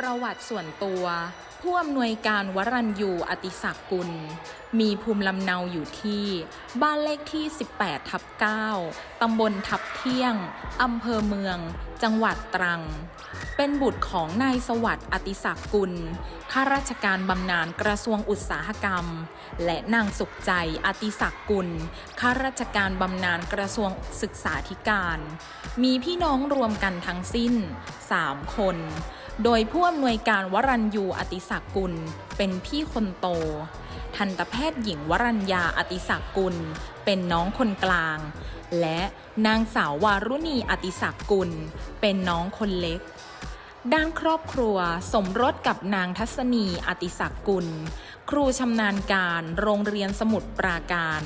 ประวัติส่วนตัวผู้อำนวยการวรัญยูอติศักกุล มีภูมิลำเนาอยู่ที่ บ้านเลขที่ 18 ทับ 9 ตำบลทับเที่ยง อำเภอเมือง จังหวัดตรัง เป็นบุตรของนายสวัสดิ์อติศักกุล ข้าราชการบำนาญกระทรวงอุตสาหกรรม และนางสุขใจอติศักกุล ข้าราชการบำนาญกระทรวงศึกษาธิการ มีพี่น้องรวมกันทั้งสิ้น 3 คน โดยผู้อำนวยการวรัญยูอติศักกุล เป็นพี่คนโต ทันตแพทย์หญิงวรัญญาอติศักกุล เป็นน้องคนกลาง และนางสาววารุณีอติศักกุล เป็นน้องคนเล็ก ด้านครอบครัวสมรสกับนางทัศนีอติศักกุล ครูชำนาญการโรงเรียนสมุทรปราการ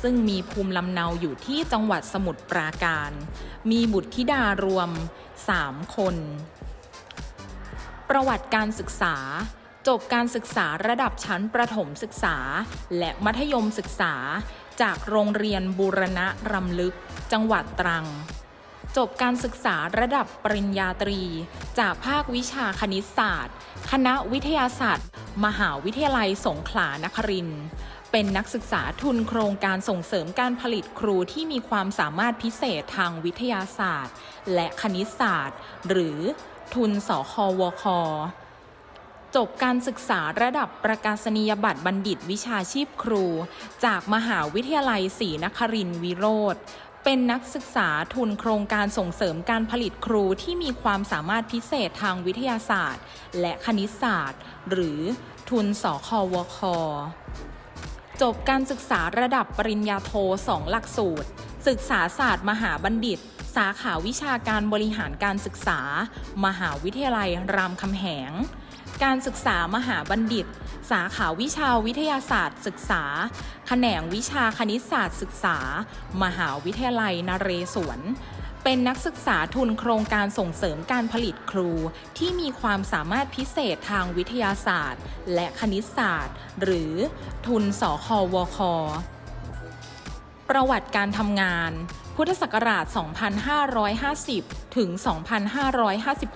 ซึ่งมีภูมิลำเนาอยู่ที่จังหวัดสมุทรปราการ มีบุตรธิดารวม 3 คน ประวัติการศึกษา จบการศึกษาระดับชั้นประถมศึกษา และมัธยมศึกษา จากโรงเรียนบูรณะรำลึก จังหวัดตรัง จบการศึกษาระดับปริญญาตรี จากภาควิชาคณิตศาสตร์ คณะวิทยาศาสตร์ มหาวิทยาลัยสงขลานครินทร์เป็นนักศึกษาทุนโครงการส่งเสริมการผลิตครูที่มีความสามารถพิเศษทางวิทยาศาสตร์ และคณิตศาสตร์ หรือ ทุนสควค จบการศึกษาระดับประกาศนียบัตรบัณฑิตวิชาชีพครู จากมหาวิทยาลัยศรีนครินทร์วิโรธเป็นนักศึกษาทุนโครงการส่งเสริมการผลิตครูที่มีความสามารถพิเศษทางวิทยาศาสตร์ และคณิตศาสตร์ หรือทุนสควค จบการศึกษาระดับปริญญาโท2หลักสูตร ศึกษาศาสตร์มหาบัณฑิต สาขาวิชาการบริหารการศึกษา มหาวิทยาลัยรามคำแหง การศึกษามหาบัณฑิต สาขาวิชาวิทยาศาสตร์ศึกษา แขนงวิชาคณิตศาสตร์ศึกษา มหาวิทยาลัยนเรศวรเป็นนักศึกษาทุนโครงการส่งเสริมการผลิตครู ที่มีความสามารถพิเศษทางวิทยาศาสตร์ และคณิตศาสตร์ หรือทุนสควค ประวัติการทำงาน พุทธศักราช 2550 ถึง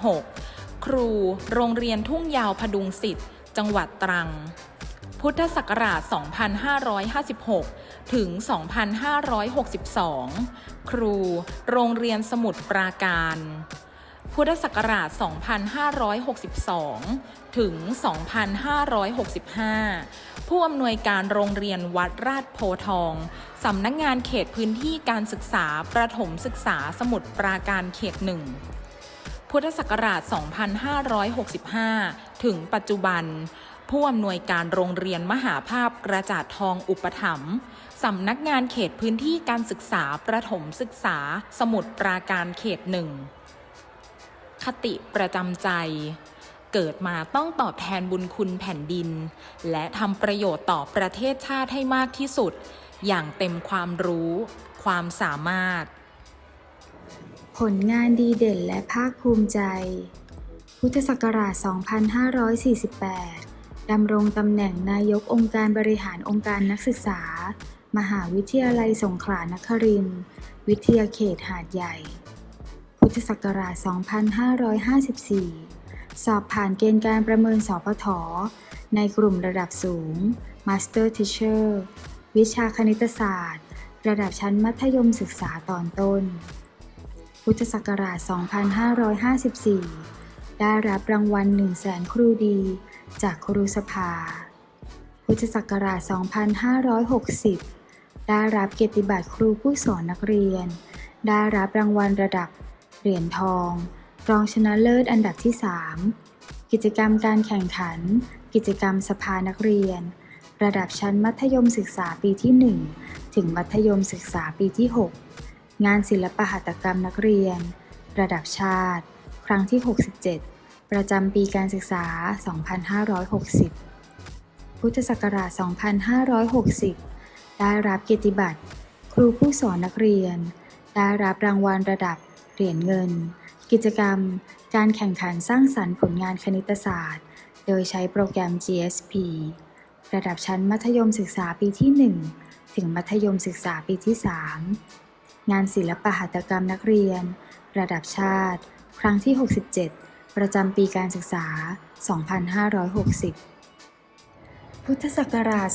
2556 ครูโรงเรียนทุ่งยาวพดุงสิทธิ์ จังหวัดตรัง พุทธศักราช 2556 ถึง 2562 ครูโรงเรียนสมุทรปราการ พุทธศักราช 2562 ถึง 2565 ผู้อำนวยการโรงเรียนวัดราชโพทอง สำนักงานเขตพื้นที่การศึกษาประถมศึกษาสมุทรปราการเขตหนึ่ง พุทธศักราช 2565 ถึงปัจจุบัน ผู้อำนวยการโรงเรียนมหาภาพกระจาดทองอุปถัมภ์สำนักงานเขตพื้นที่การศึกษาประถมศึกษาสมุทรปราการเขตหนึ่ง คติประจำใจ เกิดมาต้องตอบแทนบุญคุณแผ่นดิน และทำประโยชน์ต่อประเทศชาติให้มากที่สุด อย่างเต็มความรู้ ความสามารถ ผลงานดีเด่นและภาคภูมิใจ พุทธศักราช 2548 ดำรงตำแหน่งนายกองค์การบริหารองค์การนักศึกษา มหาวิทยาลัยสงขลานครินทร์วิทยาเขตหาดใหญ่ ทธศักราช 2554 สอบผ่านเกณฑ์การประเมินสพท ในกลุ่มระดับสูง Master Teacher วิชาคณิตศาสตร์ ระดับชั้นมัธยมศึกษาตอนต้น พุทธศักราช 2554 ได้รับรางวัล 1 0 0 0 0แสนครูดี จากครูสภา พุทธศักราช 2560 ได้รับเกียรติบัตรครูผู้สอนนักเรียน ได้รับรางวัลระดับ เหรียญทอง รองชนะเลิศอันดับที่ 3 กิจกรรมการแข่งขัน กิจกรรมสภานักเรียน ระดับชั้นมัธยมศึกษาปีที่ 1 ถึงมัธยมศึกษาปีที่ 6 งานศิลปหัตถกรรมนักเรียน ระดับชาติ ครั้งที่ 67 ประจำปีการศึกษา 2560 พุทธศักราช 2560 ได้รับเกียรติบัตร ครูผู้สอนนักเรียน ได้รับรางวัลระดับ เหรียญเงิน กิจกรรม การแข่งขันสร้างสรรค์ผลงานคณิตศาสตร์ โดยใช้โปรแกรม GSP ระดับชั้นมัธยมศึกษาปีที่ 1 ถึงมัธยมศึกษาปีที่ 3 งานศิลปหัตถกรรมนักเรียน ระดับชาติ ครั้งที่ 67 ประจำปีการศึกษา 2560 พุทธศักราช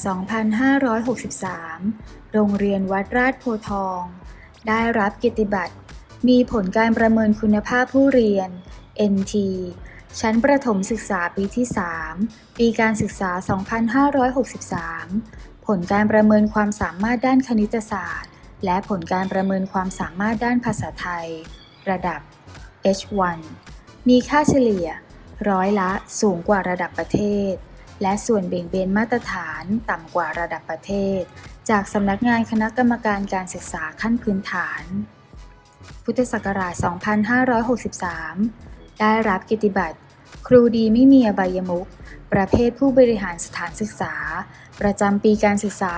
2563 โรงเรียนวัดราชโพทอง ได้รับเกียรติบัตร มีผลการประเมินคุณภาพผู้เรียน NT ชั้นประถมศึกษาปีที่ 3 ปีการศึกษา 2563 ผลการประเมินความสามารถด้านคณิตศาสตร์ และผลการประเมินความสามารถด้านภาษาไทย ระดับ H1 มีค่าเฉลี่ย ร้อยละสูงกว่าระดับประเทศ และส่วนเบี่ยงเบนมาตรฐานต่ำกว่าระดับประเทศ จากสำนักงานคณะกรรมการการศึกษาขั้นพื้นฐาน พุทธศักราช 2563 ได้รับกียรติบัตรครูดีไม่มีอบายมุขประเภทผู้บริหารสถานศึกษา ประจำปีการศึกษา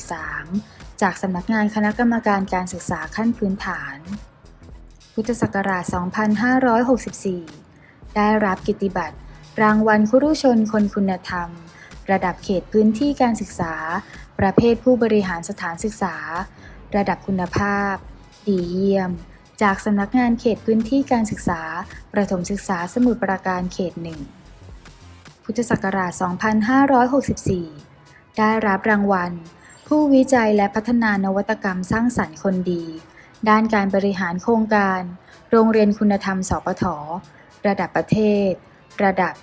2563 จากสำนักงานคณะกรรมการการศึกษาขั้นพื้นฐาน พุทธศักราช 2564 ได้รับกิติบัตรรางวัลครุชนคนคุณธรรม ระดับเขตพื้นที่การศึกษา ประเภทผู้บริหารสถานศึกษา ระดับคุณภาพ ดีเยี่ยม จากสำนักงานเขตพื้นที่การศึกษา ประถมศึกษาสมุทรปราการเขตหนึ่ง พุทธศักราช 2564 ได้รับรางวัล ผู้วิจัยและพัฒนานวัตกรรมสร้างสรรค์คนดี ด้านการบริหารโครงการ โรงเรียนคุณธรรม สปท ระดับประเทศ ระดับ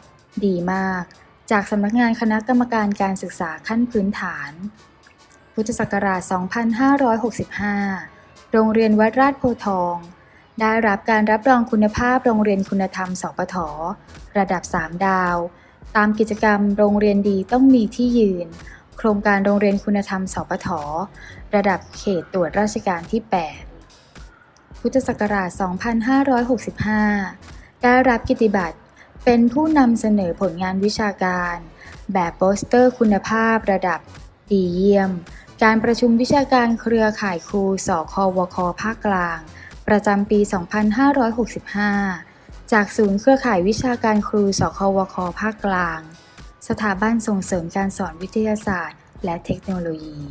ดีมาก จากสำนักงานคณะกรรมการการศึกษาขั้นพื้นฐาน พุทธศักราช 2565 โรงเรียนวัดราชโพธิ์ทอง ได้รับการรับรองคุณภาพโรงเรียนคุณธรรม สปท ระดับ 3 ดาว ตามกิจกรรมโรงเรียนดีต้องมีที่ยืน โครงการโรงเรียนคุณธรรม สปท ระดับเขตตรวจราชการที่ 8 พุทธศักราช 2565 ได้รับกิตติบัตรเป็นผู้นำเสนอผลงานวิชาการ แบบโปสเตอร์คุณภาพระดับดีเยี่ยม การประชุมวิชาการเครือข่ายครูสควคภาคกลาง ประจำปี 2565 จากศูนย์เครือข่ายวิชาการครูสควคภาคกลาง สถาบันส่งเสริมการสอนวิทยาศาสตร์ และเทคโนโลยี